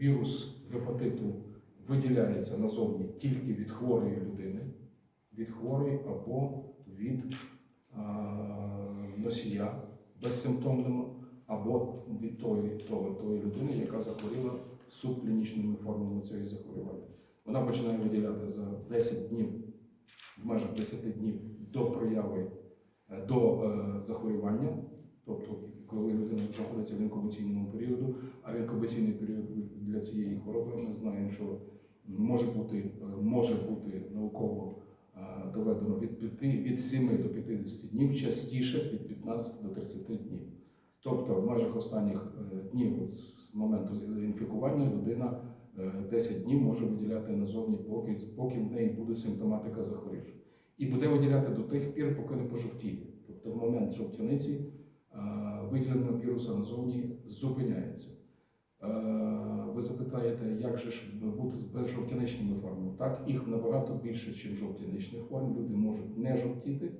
вірус гепатиту виділяється назовні тільки від хворої людини, від хворої або від а, носія безсимптомного, або від тої, тої, тої людини, яка захворіла субклінічними формами цього захворювання. Вона починає виділяти за 10 днів, в межах 10 днів до прояви, е, до е, захворювання, тобто коли людина знаходиться в інкубаційному періоду, а в інкубаційний період для цієї хвороби ми знаємо, що може бути, е, може бути науково е, доведено від 5, від 7 до 50 днів, частіше від 15 до 30 днів. Тобто в межах останніх е, днів з моменту інфікування людина е, 10 днів може виділяти назовні, поки, поки в неї буде симптоматика захворівши. І буде виділяти до тих пір, поки не пожовтіє. Тобто в момент жовтяниці е, виділення віруса назовні зупиняється. Е, Ви запитаєте, як же ж бути з безжовтяничними формами? Так, їх набагато більше, ніж жовтяничних форм. Люди можуть не жовтіти,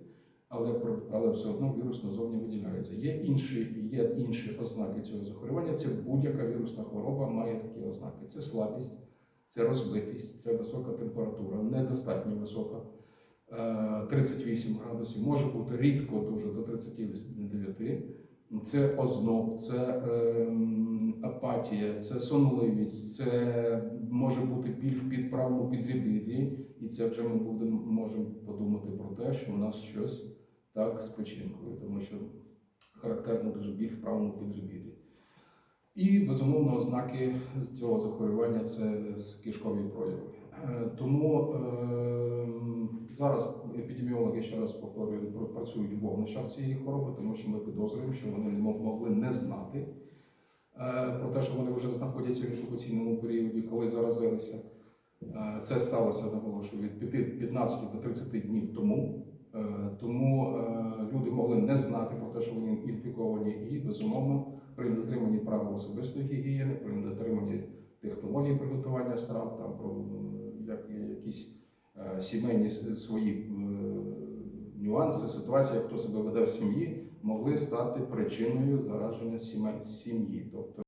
але, але все одно вірус назовні виділяється. Є інші, є інші ознаки цього захворювання. Це будь-яка вірусна хвороба має такі ознаки. Це слабість, це розбитість, це висока температура, недостатньо висока. е, 38 градусів, може бути рідко дуже до 39. Це озноб, це е, апатія, це сонливість, це може бути біль в підправному підребір'ї, і це вже ми будемо можемо подумати про те, що у нас щось так спочинкує, тому що характерно дуже біль в правому підребір'ї. І безумовно ознаки цього захворювання це кишкові прояви. Е, Тому ем, зараз епідеміологи ще раз повторюю, пр- працюють в вогнищах цієї хвороби, тому що ми підозрюємо, що вони могли не знати е, про те, що вони вже знаходяться в інкубаційному періоді, коли заразилися. Е, Це сталося наголошую від 5 15 до 30 днів тому. Е, Тому е, люди могли не знати про те, що вони інфіковані, і безумовно при дотриманні правил особистої гігієни, при дотриманні технологій приготування страв, там про як, якісь е, сімейні свої е, нюанси, ситуації, як хто себе веде в сім'ї, могли стати причиною зараження сім'ї. Тобто